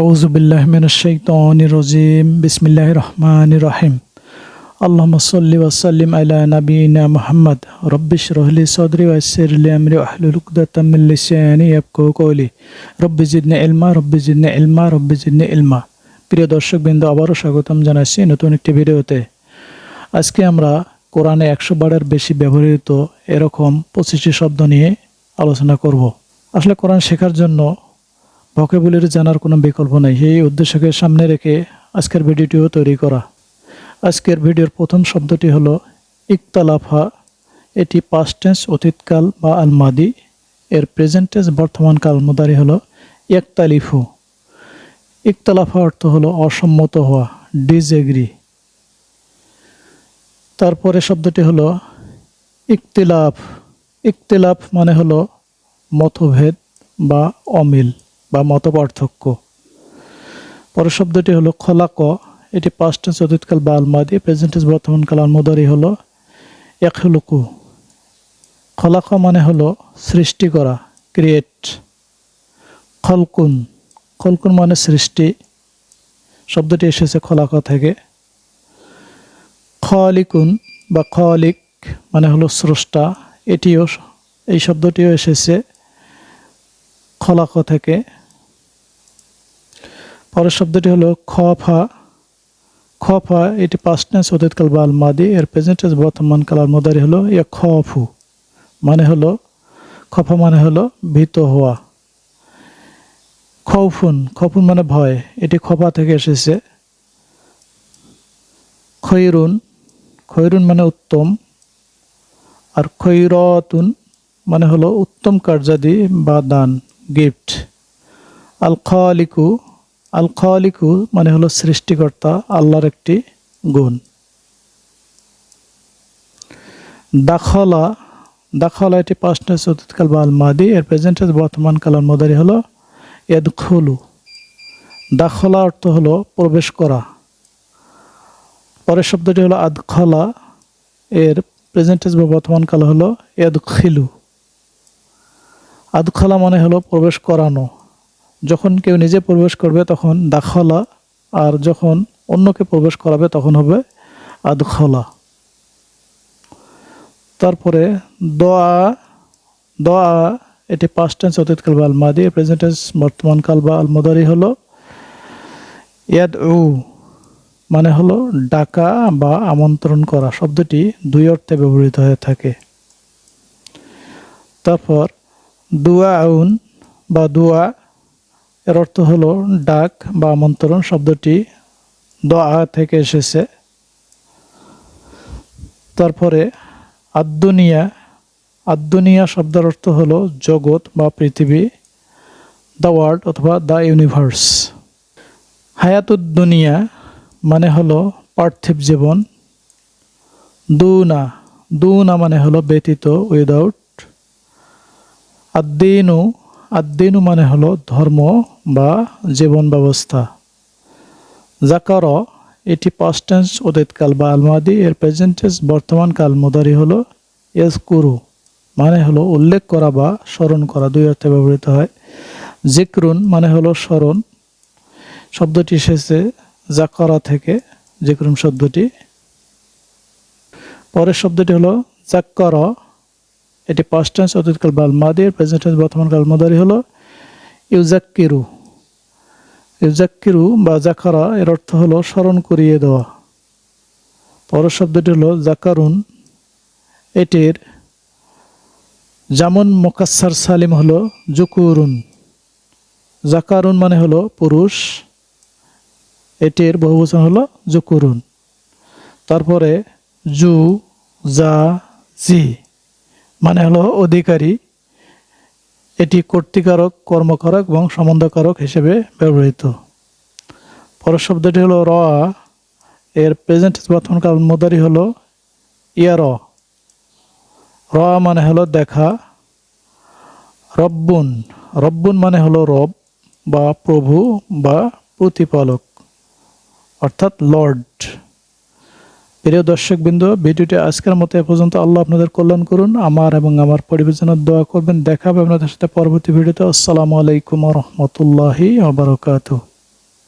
আউজুবিল্লাহ মিনশাইতানিরজিম বিসমিল্লাহ রহমান রহিম আল্লাহ সাল্লি ওয়াসাল্লিম আলা নাবিনা মুহাম্মদ রব্বিশ রহলি সদরি ওয়াসির লি আমরি আহলুল উকদাতাম মিন লিসানি ইয়াবকু কওলি রব্বি জিদনি ইলমা রব্বি জিদনি ইলমা রব্বি জিদনি ইলমা প্রিয় দর্শকবৃন্দ, আবারও স্বাগতম জানাচ্ছি নতুন একটি ভিডিওতে। আজকে আমরা কোরআনে একশো বারের বেশি ব্যবহৃত এরকম পঁচিশটি শব্দ নিয়ে আলোচনা করব। আসলে কোরআন শেখার জন্য ভকেবুলারি জানার কোনো বিকল্প নেই। এই উদ্দেশ্যকে সামনে রেখে আজকের ভিডিওটিও তৈরি করা। আজকের ভিডিওর প্রথম শব্দটি হলো, ইকতালাফা। এটি পাস্ট টেন্স অতীতকাল বা আলমাদি। এর প্রেজেন্ট টেন্স বর্তমান কাল। মুদারি হলো একতালিফু ইকতালাফা অর্থ হলো, অসম্মত হওয়া। ডিজএগ্রি তারপরে শব্দটি হলো, ইকতিলাফ। ইকতিলাফ মানে হলো, মতভেদ বা অমিল। বা মত পার্থক্য পরের শব্দটি হলো খলাক। এটি পাস্ট টেন্স অতীতকাল বা আলমাদি। প্রেজেন্ট টেন্স বর্তমান কাল আলমদারি হলো একলুকু খলাক মানে হলো সৃষ্টি করা ক্রিয়েট খলকুন। খলকুন মানে সৃষ্টি। শব্দটি এসেছে খলাক থেকে। খলিকুন বা খলিক মানে হলো স্রষ্টা। এটিও, এই শব্দটিও এসেছে খলাক থেকে। পরের শব্দটি হলো খফা খফা এটি পাস্ট টেন্স অতীতকাল বা আলমাদি। এর প্রেজেন্ট বর্তমান কাল। আলমদারি হলো ইয়া খফু মানে হলো, খফা মানে হলো ভীত হওয়া। খৌফুন, খফুন মানে ভয়। এটি খফা থেকে এসেছে। খৈরুন খৈরুন মানে উত্তম। আর খৈরতুন মানে হলো উত্তম কার্যাদি বা দান গিফট আল খালিকু আল খালিকু মানে হলো সৃষ্টিকর্তা, আল্লাহর একটি গুণ। দাখলা দাখলা এটি টেন্স অতীতকাল বা আল মাদি এর প্রেজেন্ট বর্তমান কালার মদারি হলো এদখুলু দাখলা অর্থ হলো প্রবেশ করা। পরের শব্দটি হলো আদখলা, এর প্রেজেন্ট টেন্স বা বর্তমান কাল হলো এদখিলু আদখলা মানে হলো প্রবেশ করানো। যখন কেউ নিজে প্রবেশ করবে তখন দাখলা, আর যখন অন্যকে প্রবেশ করাবে তখন হবে আদখলা। তারপরে দোয়া দোয়া, এটি পাস্ট টেন্স অতীতকাল বা আলমাদি প্রেজেন্ট টেন্স বর্তমান কাল বা আলমদারি হলো ইয়াদ উ মানে হলো ডাকা বা আমন্ত্রণ করা। শব্দটি দুই অর্থে ব্যবহৃত হয়ে থাকে। তারপর দুয়া আউন বা দুয়া এর অর্থ হলো ডাক বা আমন্ত্রণ শব্দটি দোয়া থেকে এসেছে। তারপরে আদ্দুনিয়া আদ্দুনিয়া শব্দের অর্থ হলো জগৎ বা পৃথিবী দ্য ওয়ার্ল্ড অথবা দ্য ইউনিভার্স হায়াতুদ্দুনিয়া মানে হলো পার্থিব জীবন। দুনা দুনা মানে হলো ব্যতীত উইদাউট আদ্দিনু আদ্দিনু মানে হলো ধর্ম বা জীবন ব্যবস্থা। জাকার এটি পাস্ট টেন্স অতীতকাল বা আলমাদি এর প্রেজেন্ট টেন্স বর্তমান কাল, মোদারি হলো এস কুরু মানে হলো উল্লেখ করা বা স্মরণ করা, দুই অর্থে ব্যবহৃত হয়। জিক্রুন মানে হলো স্মরণ, শব্দটি এসেছে জাকারা থেকে জিক্রুন শব্দটি। পরের শব্দটি হলো জাক্কর এটি পাস্ট টেন্স অতীতকাল বাল মাদির প্রেজেন্ট টেন্স বর্তমান কাল মাদারি হলো ইউজাক্কিরু ইউজাক্কিরু বা জাকারা এর অর্থ হলো স্মরণ করিয়ে দেওয়া। পরের শব্দটি হলো জাকারুন। এটির যেমন মোকাসার সালিম হলো জুকুরুন। জাকারুন মানে হলো পুরুষ। এটির বহুবচন হলো জুকুরুন। তারপরে জু, জা, জি। মানে হলো অধিকারী, এটি কর্তৃকারক, কর্মকারক এবং সম্বন্ধকারক হিসেবে ব্যবহৃত। পরের শব্দটি হলো র, এর প্রেজেন্ট বর্তমানকাল মোদারি হলো ইয়ার। র মানে হলো দেখা। রব্বুন রব্বুন মানে হলো রব বা প্রভু বা প্রতিপালক, অর্থাৎ লর্ড। প্রিয় দর্শকবৃন্দ, ভিডিওটি আজকের মতো এ পর্যন্ত। আল্লাহ আপনাদের কল্যাণ করুন, আমার এবং আমার পরিবেশনের দোয়া করবেন। দেখাবে আপনাদের সাথে পরবর্তী ভিডিওতে। আসসালামু আলাইকুম রহমতুল্লাহি আবরকাত